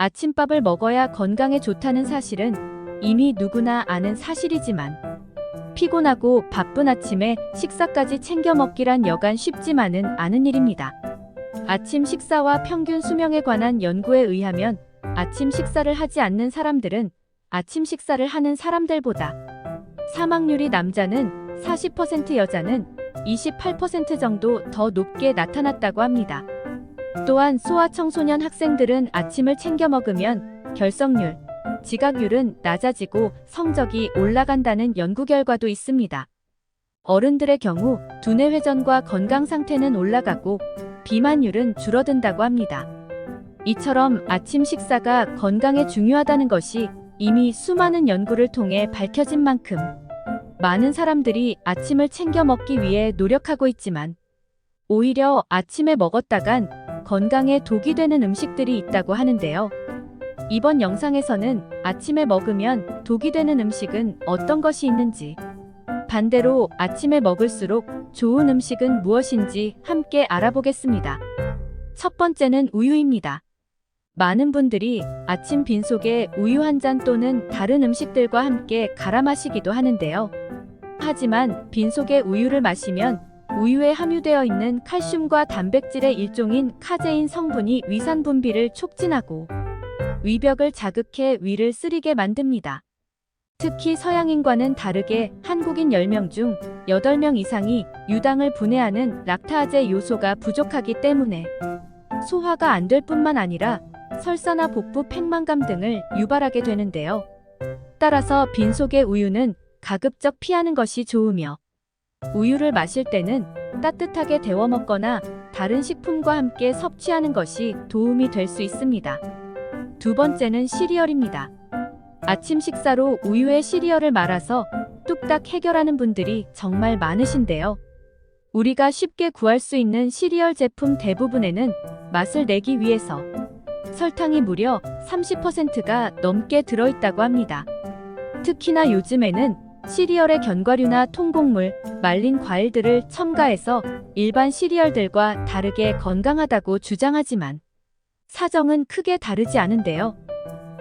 아침밥을 먹어야 건강에 좋다는 사실은 이미 누구나 아는 사실이지만 피곤하고 바쁜 아침에 식사까지 챙겨 먹기란 여간 쉽지만은 않은 일입니다. 아침 식사와 평균 수명에 관한 연구에 의하면 아침 식사를 하지 않는 사람들은 아침 식사를 하는 사람들보다 사망률이 남자는 40% 여자는 28% 정도 더 높게 나타났다고 합니다. 또한 소아 청소년 학생들은 아침을 챙겨 먹으면 결석률, 지각률은 낮아지고 성적이 올라간다는 연구 결과도 있습니다. 어른들의 경우 두뇌 회전과 건강 상태는 올라가고 비만율은 줄어든다고 합니다. 이처럼 아침 식사가 건강에 중요하다는 것이 이미 수많은 연구를 통해 밝혀진 만큼 많은 사람들이 아침을 챙겨 먹기 위해 노력하고 있지만 오히려 아침에 먹었다간 건강에 독이 되는 음식들이 있다고 하는데요. 이번 영상에서는 아침에 먹으면 독이 되는 음식은 어떤 것이 있는지, 반대로 아침에 먹을수록 좋은 음식은 무엇인지 함께 알아보겠습니다. 첫 번째는 우유입니다. 많은 분들이 아침 빈속에 우유 한 잔 또는 다른 음식들과 함께 갈아 마시기도 하는데요. 하지만 빈속에 우유를 마시면 우유에 함유되어 있는 칼슘과 단백질의 일종인 카제인 성분이 위산 분비를 촉진하고 위벽을 자극해 위를 쓰리게 만듭니다. 특히 서양인과는 다르게 한국인 10명 중 8명 이상이 유당을 분해하는 락타아제 요소가 부족하기 때문에 소화가 안 될 뿐만 아니라 설사나 복부 팽만감 등을 유발하게 되는데요. 따라서 빈속의 우유는 가급적 피하는 것이 좋으며 우유를 마실 때는 따뜻하게 데워 먹거나 다른 식품과 함께 섭취하는 것이 도움이 될 수 있습니다. 두 번째는 시리얼입니다. 아침 식사로 우유에 시리얼을 말아서 뚝딱 해결하는 분들이 정말 많으신데요. 우리가 쉽게 구할 수 있는 시리얼 제품 대부분에는 맛을 내기 위해서 설탕이 무려 30%가 넘게 들어있다고 합니다. 특히나 요즘에는 시리얼의 견과류나 통곡물, 말린 과일들을 첨가해서 일반 시리얼들과 다르게 건강하다고 주장하지만 사정은 크게 다르지 않은데요.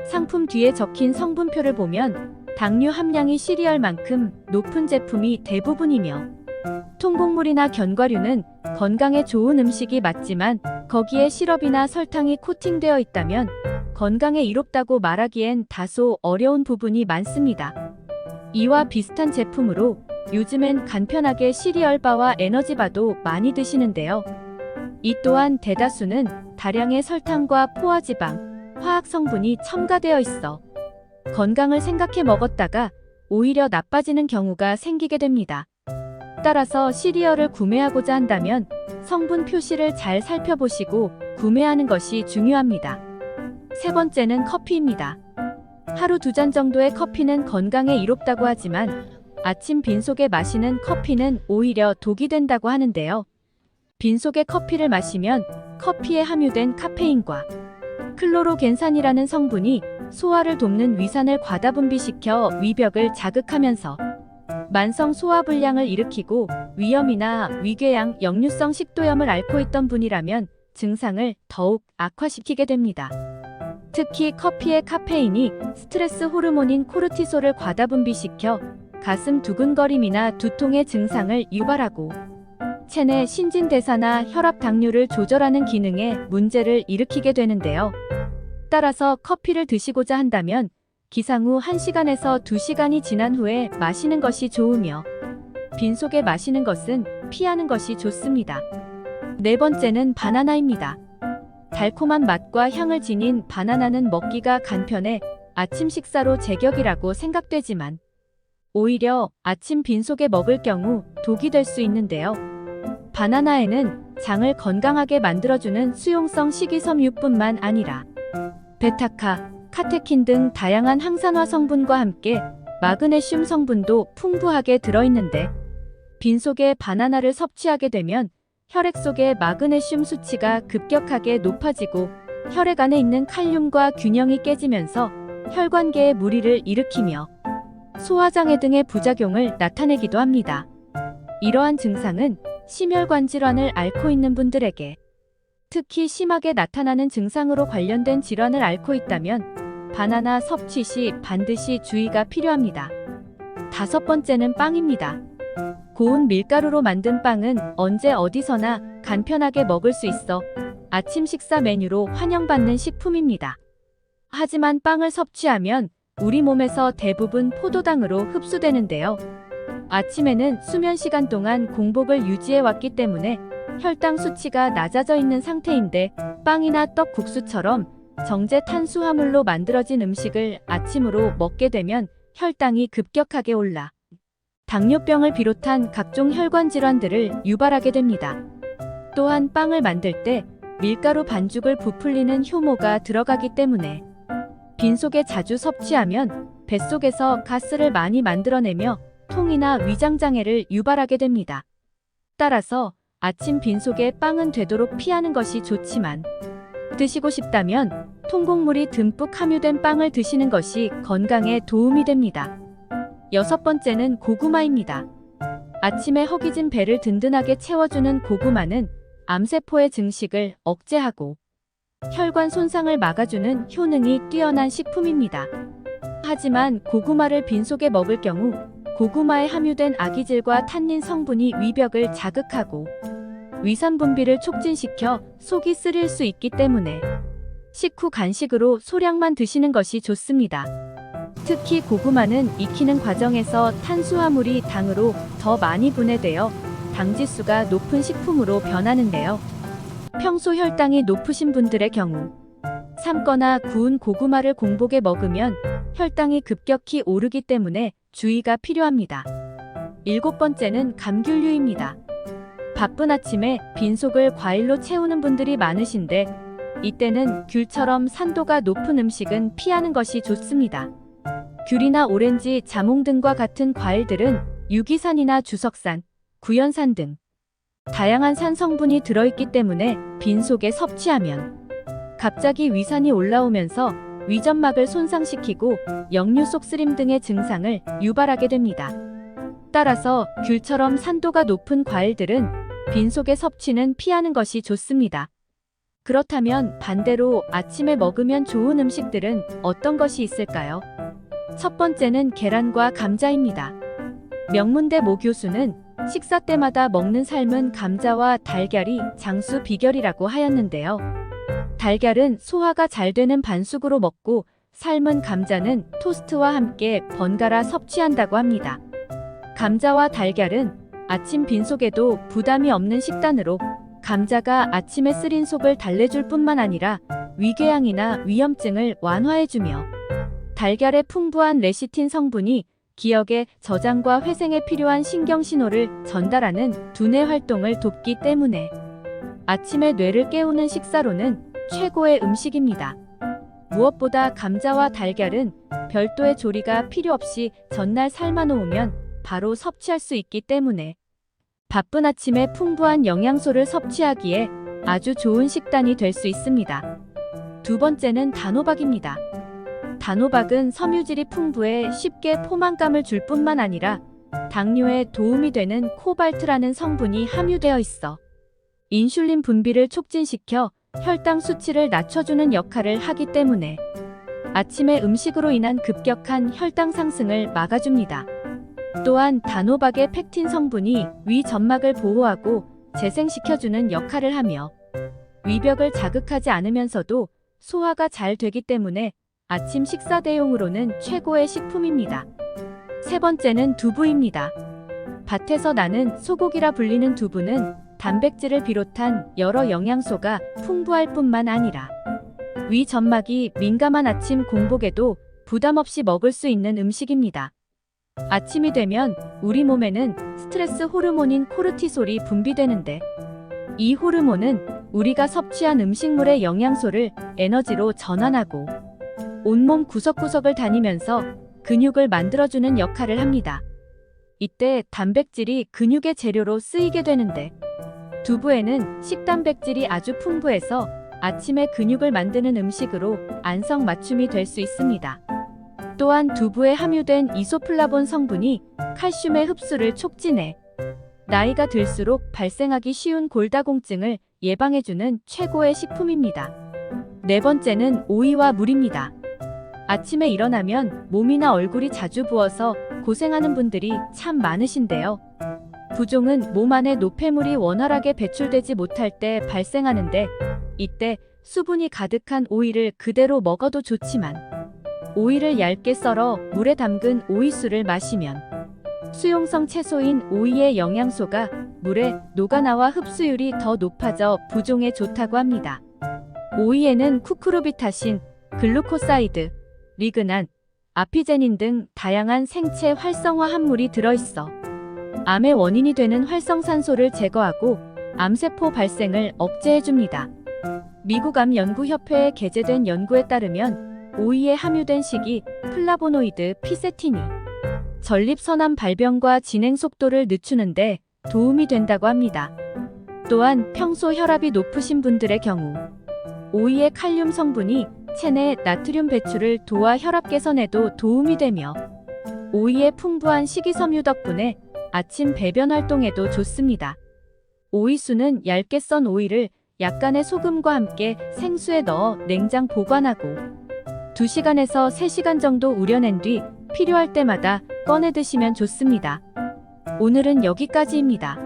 상품 뒤에 적힌 성분표를 보면 당류 함량이 시리얼만큼 높은 제품이 대부분이며 통곡물이나 견과류는 건강에 좋은 음식이 맞지만 거기에 시럽이나 설탕이 코팅되어 있다면 건강에 이롭다고 말하기엔 다소 어려운 부분이 많습니다. 이와 비슷한 제품으로 요즘엔 간편하게 시리얼바와 에너지바도 많이 드시는데요. 이 또한 대다수는 다량의 설탕과 포화지방, 화학 성분이 첨가되어 있어 건강을 생각해 먹었다가 오히려 나빠지는 경우가 생기게 됩니다. 따라서 시리얼을 구매하고자 한다면 성분 표시를 잘 살펴보시고 구매하는 것이 중요합니다. 세 번째는 커피입니다. 하루 두 잔 정도의 커피는 건강에 이롭다고 하지만 아침 빈속에 마시는 커피는 오히려 독이 된다고 하는데요. 빈속에 커피를 마시면 커피에 함유된 카페인과 클로로겐산이라는 성분이 소화를 돕는 위산을 과다 분비시켜 위벽을 자극하면서 만성 소화불량을 일으키고 위염이나 위궤양, 역류성 식도염을 앓고 있던 분이라면 증상을 더욱 악화시키게 됩니다. 특히 커피의 카페인이 스트레스 호르몬인 코르티솔을 과다 분비시켜 가슴 두근거림이나 두통의 증상을 유발하고 체내 신진대사나 혈압 당류를 조절하는 기능에 문제를 일으키게 되는데요. 따라서 커피를 드시고자 한다면 기상 후 1시간에서 2시간이 지난 후에 마시는 것이 좋으며 빈속에 마시는 것은 피하는 것이 좋습니다. 네 번째는 바나나입니다. 달콤한 맛과 향을 지닌 바나나는 먹기가 간편해 아침 식사로 제격이라고 생각되지만 오히려 아침 빈속에 먹을 경우 독이 될 수 있는데요. 바나나에는 장을 건강하게 만들어주는 수용성 식이섬유뿐만 아니라 베타카, 카테킨 등 다양한 항산화 성분과 함께 마그네슘 성분도 풍부하게 들어있는데 빈속에 바나나를 섭취하게 되면 혈액 속의 마그네슘 수치가 급격하게 높아지고 혈액 안에 있는 칼륨과 균형이 깨지면서 혈관계에 무리를 일으키며 소화장애 등의 부작용을 나타내기도 합니다. 이러한 증상은 심혈관 질환을 앓고 있는 분들에게 특히 심하게 나타나는 증상으로 관련된 질환을 앓고 있다면 바나나 섭취 시 반드시 주의가 필요합니다. 다섯 번째는 빵입니다. 고운 밀가루로 만든 빵은 언제 어디서나 간편하게 먹을 수 있어 아침 식사 메뉴로 환영받는 식품입니다. 하지만 빵을 섭취하면 우리 몸에서 대부분 포도당으로 흡수되는데요. 아침에는 수면 시간 동안 공복을 유지해 왔기 때문에 혈당 수치가 낮아져 있는 상태인데 빵이나 떡 국수처럼 정제 탄수화물로 만들어진 음식을 아침으로 먹게 되면 혈당이 급격하게 올라 당뇨병을 비롯한 각종 혈관 질환들을 유발하게 됩니다. 또한 빵을 만들 때 밀가루 반죽을 부풀리는 효모가 들어가기 때문에 빈속에 자주 섭취하면 뱃속에서 가스를 많이 만들어내며 통이나 위장장애를 유발하게 됩니다. 따라서 아침 빈속에 빵은 되도록 피하는 것이 좋지만 드시고 싶다면 통곡물이 듬뿍 함유된 빵을 드시는 것이 건강에 도움이 됩니다. 여섯 번째는 고구마입니다. 아침에 허기진 배를 든든하게 채워주는 고구마는 암세포의 증식을 억제하고 혈관 손상을 막아주는 효능이 뛰어난 식품입니다. 하지만 고구마를 빈속에 먹을 경우 고구마에 함유된 아기질과 탄닌 성분이 위벽을 자극하고 위산 분비를 촉진시켜 속이 쓰릴 수 있기 때문에 식후 간식으로 소량만 드시는 것이 좋습니다. 특히 고구마는 익히는 과정에서 탄수화물이 당으로 더 많이 분해되어 당지수가 높은 식품으로 변하는데요. 평소 혈당이 높으신 분들의 경우 삶거나 구운 고구마를 공복에 먹으면 혈당이 급격히 오르기 때문에 주의가 필요합니다. 일곱 번째는 감귤류입니다. 바쁜 아침에 빈속을 과일로 채우는 분들이 많으신데 이때는 귤처럼 산도가 높은 음식은 피하는 것이 좋습니다. 귤이나 오렌지, 자몽 등과 같은 과일들은 유기산이나 주석산, 구연산 등 다양한 산 성분이 들어있기 때문에 빈속에 섭취하면 갑자기 위산이 올라오면서 위점막을 손상시키고 역류 속쓰림 등의 증상을 유발하게 됩니다. 따라서 귤처럼 산도가 높은 과일들은 빈속의 섭취는 피하는 것이 좋습니다. 그렇다면 반대로 아침에 먹으면 좋은 음식들은 어떤 것이 있을까요? 첫 번째는 계란과 감자입니다. 명문대 모 교수는 식사 때마다 먹는 삶은 감자와 달걀이 장수 비결이라고 하였는데요. 달걀은 소화가 잘 되는 반숙으로 먹고 삶은 감자는 토스트와 함께 번갈아 섭취한다고 합니다. 감자와 달걀은 아침 빈속에도 부담이 없는 식단으로 감자가 아침에 쓰린 속을 달래줄 뿐만 아니라 위궤양이나 위염증을 완화해주며 달걀의 풍부한 레시틴 성분이 기억의 저장과 회생에 필요한 신경신호를 전달하는 두뇌 활동을 돕기 때문에 아침에 뇌를 깨우는 식사로는 최고의 음식입니다. 무엇보다 감자와 달걀은 별도의 조리가 필요 없이 전날 삶아 놓으면 바로 섭취할 수 있기 때문에 바쁜 아침에 풍부한 영양소를 섭취하기에 아주 좋은 식단이 될 수 있습니다. 두 번째는 단호박입니다. 단호박은 섬유질이 풍부해 쉽게 포만감을 줄 뿐만 아니라 당뇨에 도움이 되는 코발트라는 성분이 함유되어 있어 인슐린 분비를 촉진시켜 혈당 수치를 낮춰주는 역할을 하기 때문에 아침에 음식으로 인한 급격한 혈당 상승을 막아줍니다. 또한 단호박의 팩틴 성분이 위 점막을 보호하고 재생시켜주는 역할을 하며 위벽을 자극하지 않으면서도 소화가 잘 되기 때문에 아침 식사 대용으로는 최고의 식품입니다. 세 번째는 두부입니다. 밭에서 나는 소고기라 불리는 두부는 단백질을 비롯한 여러 영양소가 풍부할 뿐만 아니라 위 점막이 민감한 아침 공복에도 부담 없이 먹을 수 있는 음식입니다. 아침이 되면 우리 몸에는 스트레스 호르몬인 코르티솔이 분비되는데 이 호르몬은 우리가 섭취한 음식물의 영양소를 에너지로 전환하고 온몸 구석구석을 다니면서 근육을 만들어주는 역할을 합니다. 이때 단백질이 근육의 재료로 쓰이게 되는데 두부에는 식단백질이 아주 풍부해서 아침에 근육을 만드는 음식으로 안성맞춤이 될 수 있습니다. 또한 두부에 함유된 이소플라본 성분이 칼슘의 흡수를 촉진해 나이가 들수록 발생하기 쉬운 골다공증을 예방해주는 최고의 식품입니다. 네 번째는 오이와 물입니다. 아침에 일어나면 몸이나 얼굴이 자주 부어서 고생하는 분들이 참 많으신데요. 부종은 몸 안에 노폐물이 원활하게 배출되지 못할 때 발생하는데 이때 수분이 가득한 오이를 그대로 먹어도 좋지만 오이를 얇게 썰어 물에 담근 오이수를 마시면 수용성 채소인 오이의 영양소가 물에 녹아나와 흡수율이 더 높아져 부종에 좋다고 합니다. 오이에는 쿠크루비타신, 글루코사이드, 리그난, 아피제닌 등 다양한 생체 활성화 합물이 들어있어 암의 원인이 되는 활성산소를 제거하고 암세포 발생을 억제해줍니다. 미국 암연구협회에 게재된 연구에 따르면 오이에 함유된 식이 플라보노이드 피세틴이 전립선암 발병과 진행 속도를 늦추는데 도움이 된다고 합니다. 또한 평소 혈압이 높으신 분들의 경우 오이의 칼륨 성분이 체내 나트륨 배출을 도와 혈압 개선에도 도움이 되며 오이의 풍부한 식이섬유 덕분에 아침 배변 활동에도 좋습니다. 오이수는 얇게 썬 오이를 약간의 소금과 함께 생수에 넣어 냉장 보관하고 2시간에서 3시간 정도 우려낸 뒤 필요할 때마다 꺼내 드시면 좋습니다. 오늘은 여기까지입니다.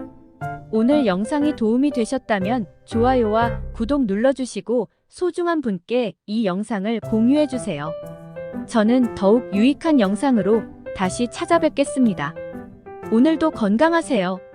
오늘 영상이 도움이 되셨다면 좋아요와 구독 눌러주시고 소중한 분께 이 영상을 공유해주세요. 저는 더욱 유익한 영상으로 다시 찾아뵙겠습니다. 오늘도 건강하세요.